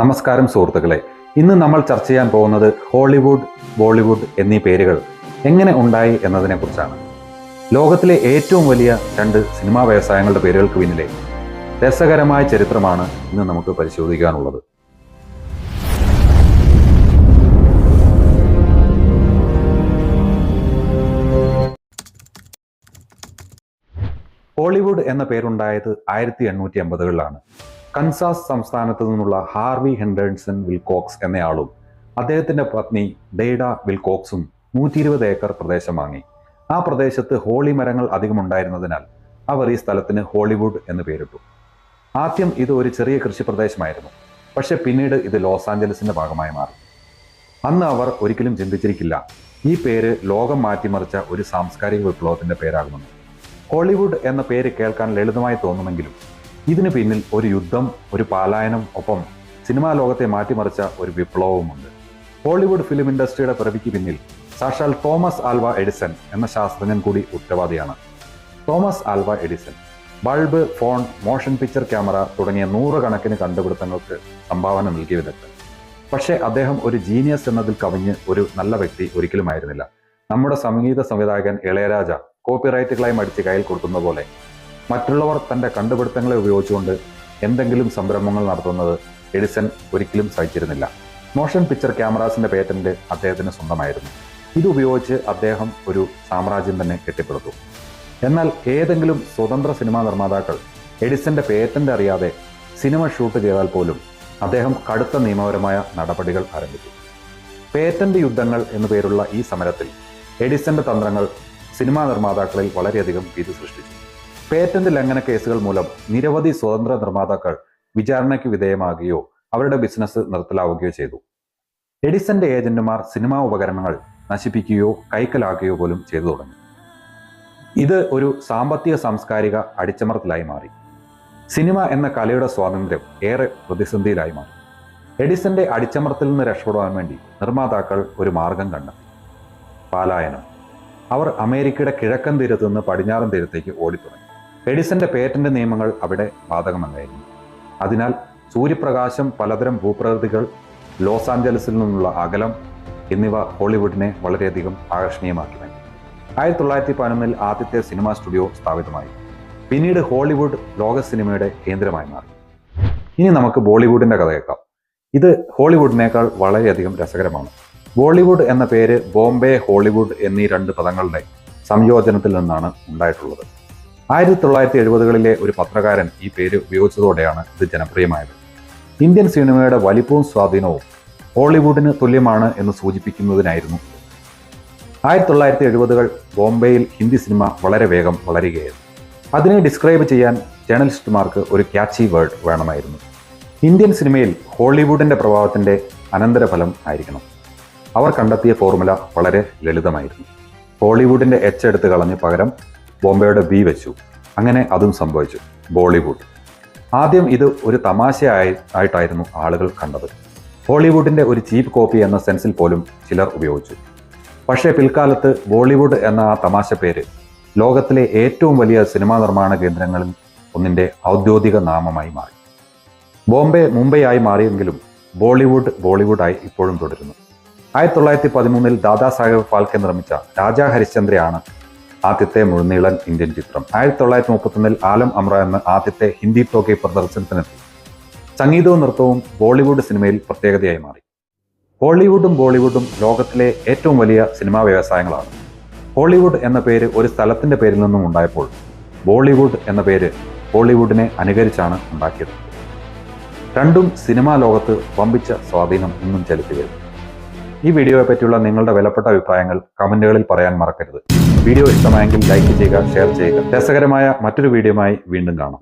നമസ്കാരം സുഹൃത്തുക്കളെ. ഇന്ന് നമ്മൾ ചർച്ച ചെയ്യാൻ പോകുന്നത് ഹോളിവുഡ് ബോളിവുഡ് എന്നീ പേരുകൾ എങ്ങനെ ഉണ്ടായി എന്നതിനെക്കുറിച്ചാണ്. ലോകത്തിലെ ഏറ്റവും വലിയ രണ്ട് സിനിമാ വ്യവസായങ്ങളുടെ പേരുകൾക്ക് പിന്നിലെ രസകരമായ ചരിത്രമാണ് ഇന്ന് നമുക്ക് പരിശോധിക്കാനുള്ളത്. ഹോളിവുഡ് എന്ന പേരുണ്ടായത് ആയിരത്തി എണ്ണൂറ്റി എൺപതുകളിലാണ് കൻസാസ് സംസ്ഥാനത്ത് നിന്നുള്ള ഹാർവി ഹെൻഡേഴ്സൺ വിൽകോക്സ് എന്നയാളും അദ്ദേഹത്തിന്റെ പത്നി ഡേഡ വിൽകോക്സും നൂറ്റി ഇരുപത് ഏക്കർ പ്രദേശം വാങ്ങി. ആ പ്രദേശത്ത് ഹോളി മരങ്ങൾ അധികമുണ്ടായിരുന്നതിനാൽ അവർ ഈ സ്ഥലത്തിന് ഹോളിവുഡ് എന്ന് പേരിട്ടു. ആദ്യം ഇത് ഒരു ചെറിയ കൃഷി പ്രദേശമായിരുന്നു പക്ഷെ പിന്നീട് ഇത് ലോസ് ആഞ്ചലസിന്റെ ഭാഗമായി മാറി. അന്ന് അവർ ഒരിക്കലും ചിന്തിച്ചിരിക്കില്ല ഈ പേര് ലോകം മാറ്റിമറിച്ച ഒരു സാംസ്കാരിക വിപ്ലവത്തിന്റെ പേരാകുമെന്ന്. ഹോളിവുഡ് എന്ന പേര് കേൾക്കാൻ ലളിതമായി തോന്നുമെങ്കിലും ഇതിനു പിന്നിൽ ഒരു യുദ്ധം ഒരു പാലായനം ഒപ്പം സിനിമാ ലോകത്തെ മാറ്റിമറിച്ച ഒരു വിപ്ലവവുമുണ്ട്. ഹോളിവുഡ് ഫിലിം ഇൻഡസ്ട്രിയുടെ പിറവിക്ക് പിന്നിൽ സാക്ഷാൽ തോമസ് ആൽവ എഡിസൺ എന്ന ശാസ്ത്രജ്ഞൻ കൂടി ഉത്തരവാദിയാണ്. Thomas Alva Edison bulb phone motion picture camera തുടങ്ങിയ നൂറുകണക്കിന് കണ്ടുപിടുത്തങ്ങൾക്ക് സംഭാവന നൽകിയ വിദഗ്ധൻ. പക്ഷേ അദ്ദേഹം ഒരു ജീനിയസ് എന്നതിൽ കവിഞ്ഞ് ഒരു നല്ല വ്യക്തി ഒരിക്കലുമായിരുന്നില്ല. നമ്മുടെ സംഗീത സംവിധായകൻ ഇളയരാജ കോപ്പിറൈറ്റുകളായി മടിച്ച് കയ്യിൽ കൊടുക്കുന്ന പോലെ മറ്റുള്ളവർ തന്റെ കണ്ടുപിടുത്തങ്ങളെ ഉപയോഗിച്ചുകൊണ്ട് എന്തെങ്കിലും സംരംഭങ്ങൾ നടത്തുന്നത് എഡിസൺ ഒരിക്കലും സഹിച്ചിരുന്നില്ല. മോഷൻ പിക്ചർ ക്യാമറാസിന്റെ പേറ്റന്റ് അദ്ദേഹത്തിന് സ്വന്തമായിരുന്നു. ഇത് ഉപയോഗിച്ച് അദ്ദേഹം ഒരു സാമ്രാജ്യം തന്നെ കെട്ടിപ്പടുത്തു. എന്നാൽ ഏതെങ്കിലും സ്വതന്ത്ര സിനിമാ നിർമ്മാതാക്കൾ എഡിസന്റെ പേറ്റന്റ് അറിയാതെ സിനിമ ഷൂട്ട് ചെയ്താൽ പോലും അദ്ദേഹം കടുത്ത നിയമപരമായ നടപടികൾ ആരംഭിച്ചു. പേറ്റന്റ് യുദ്ധങ്ങൾ എന്നു പേരുള്ള ഈ സമരത്തിൽ എഡിസന്റെ തന്ത്രങ്ങൾ സിനിമാ നിർമ്മാതാക്കളിൽ വളരെയധികം ഭീതി സൃഷ്ടിച്ചു. പേറ്റന്റ് ലംഘന കേസുകൾ മൂലം നിരവധി സ്വതന്ത്ര നിർമ്മാതാക്കൾ വിചാരണയ്ക്ക് വിധേയമാകുകയോ അവരുടെ ബിസിനസ് നിർത്തലാവുകയോ ചെയ്തു. എഡിസന്റെ ഏജന്റുമാർ സിനിമാ ഉപകരണങ്ങൾ നശിപ്പിക്കുകയോ കൈക്കലാക്കുകയോ പോലും ചെയ്തു തുടങ്ങി. ഇത് ഒരു സാമ്പത്തിക സാംസ്കാരിക അടിച്ചമർത്തലായി മാറി. സിനിമ എന്ന കലയുടെ സ്വാതന്ത്ര്യം ഏറെ പ്രതിസന്ധിയിലായി മാറി. എഡിസന്റെ അടിച്ചമർത്തിൽ നിന്ന് രക്ഷപ്പെടുവാൻ വേണ്ടി നിർമ്മാതാക്കൾ ഒരു മാർഗം കണ്ടെത്തി. പാലായനം. അവർ അമേരിക്കയുടെ കിഴക്കൻ തീരത്ത് നിന്ന് പടിഞ്ഞാറൻ തീരത്തേക്ക് ഓടിത്തുടങ്ങി. എഡിസന്റെ പേറ്റന്റ് നിയമങ്ങൾ അവിടെ ബാധകമല്ലായിരുന്നു. അതിനാൽ സൂര്യപ്രകാശം പലതരം ഭൂപ്രകൃതികൾ ലോസ് ആഞ്ചലസിൽ നിന്നുള്ള അകലം എന്നിവ ഹോളിവുഡിനെ വളരെയധികം ആകർഷണീയമാക്കി മാറ്റി ആയിരത്തി തൊള്ളായിരത്തി പതിനൊന്നിൽ ആദ്യത്തെ സിനിമാ സ്റ്റുഡിയോ സ്ഥാപിതമായി. പിന്നീട് ഹോളിവുഡ് ലോക സിനിമയുടെ കേന്ദ്രമായി മാറി. ഇനി നമുക്ക് ബോളിവുഡിന്റെ കഥ കേൾക്കാം. ഇത് ഹോളിവുഡിനേക്കാൾ വളരെയധികം രസകരമാണ്. ബോളിവുഡ് എന്ന പേര് ബോംബെ ഹോളിവുഡ് എന്നീ രണ്ട് പദങ്ങളുടെ സംയോജനത്തിൽ നിന്നാണ് ഉണ്ടായിട്ടുള്ളത്. ആയിരത്തി തൊള്ളായിരത്തി എഴുപതുകളിലെ ഒരു പത്രകാരൻ ഈ പേര് ഉപയോഗിച്ചതോടെയാണ് ഇത് ജനപ്രിയമായത്. ഇന്ത്യൻ സിനിമയുടെ വലിപ്പവും സ്വാധീനവും ഹോളിവുഡിന് തുല്യമാണ് എന്ന് സൂചിപ്പിക്കുന്നതിനായിരുന്നു. ആയിരത്തി തൊള്ളായിരത്തി എഴുപതുകൾ ബോംബെയിൽ ഹിന്ദി സിനിമ വളരെ വേഗം വളരുകയായിരുന്നു. അതിനെ ഡിസ്ക്രൈബ് ചെയ്യാൻ ജേർണലിസ്റ്റുമാർക്ക് ഒരു ക്യാച്ചി വേർഡ് വേണമായിരുന്നു. ഇന്ത്യൻ സിനിമയിൽ ഹോളിവുഡിന്റെ പ്രഭാവത്തിന്റെ അനന്തരഫലം ആയിരിക്കണം. അവർ കണ്ടെത്തിയ ഫോർമുല വളരെ ലളിതമായിരുന്നു. ഹോളിവുഡിന്റെ എച്ചെടുത്ത് കളഞ്ഞ് പകരം ബോംബെയുടെ ബി വെച്ചു. അങ്ങനെ അതും സംഭവിച്ചു. ബോളിവുഡ്. ആദ്യം ഇത് ഒരു തമാശയായി ആയിട്ടായിരുന്നു ആളുകൾ കണ്ടത്. ഹോളിവുഡിന്റെ ഒരു ചീപ്പ് കോപ്പി എന്ന സെൻസിൽ പോലും ചിലർ ഉപയോഗിച്ചു. പക്ഷേ പിൽക്കാലത്ത് ബോളിവുഡ് എന്ന ആ തമാശ പേര് ലോകത്തിലെ ഏറ്റവും വലിയ സിനിമാ നിർമ്മാണ കേന്ദ്രങ്ങളിൽ ഒന്നിന്റെ ഔദ്യോഗിക നാമമായി മാറി. ബോംബെ ആയി മാറിയെങ്കിലും ബോളിവുഡ് ബോളിവുഡായി ഇപ്പോഴും തുടരുന്നു. ആയിരത്തി തൊള്ളായിരത്തി പതിമൂന്നിൽ ദാദാ സാഹേബ് ഫാൽക്കെ നിർമ്മിച്ച രാജാ ഹരിശ്ചന്ദ്രയാണ് ആദ്യത്തെ മുഴുനീളൻ ഇന്ത്യൻ ചിത്രം. ആയിരത്തി തൊള്ളായിരത്തി മുപ്പത്തൊന്നിൽ ആലം അമ്ര എന്ന ആദ്യത്തെ ഹിന്ദി ടോക്കി പ്രദർശനത്തിനെത്തി. സംഗീതവും നൃത്തവും ബോളിവുഡ് സിനിമയിൽ പ്രത്യേകതയായി മാറി. ഹോളിവുഡും ബോളിവുഡും ലോകത്തിലെ ഏറ്റവും വലിയ സിനിമാ വ്യവസായങ്ങളാണ്. ഹോളിവുഡ് എന്ന പേര് ഒരു സ്ഥലത്തിന്റെ പേരിൽ നിന്നും ഉണ്ടായപ്പോൾ ബോളിവുഡ് എന്ന പേര് ഹോളിവുഡിനെ അനുകരിച്ചാണ് ഉണ്ടാക്കിയത്. രണ്ടും സിനിമാ ലോകത്ത് വമ്പിച്ച സ്വാധീനം ഇന്നും ചെലുത്തി വരുന്നു ഈ വീഡിയോയെ പറ്റിയുള്ള നിങ്ങളുടെ വിലപ്പെട്ട അഭിപ്രായങ്ങൾ കമന്റുകളിൽ പറയാൻ മറക്കരുത്. വീഡിയോ ഇഷ്ടമായെങ്കിൽ ലൈക്ക് ചെയ്യുക ഷെയർ ചെയ്യുക. രസകരമായ മറ്റൊരു വീഡിയോയുമായി വീണ്ടും കാണാം.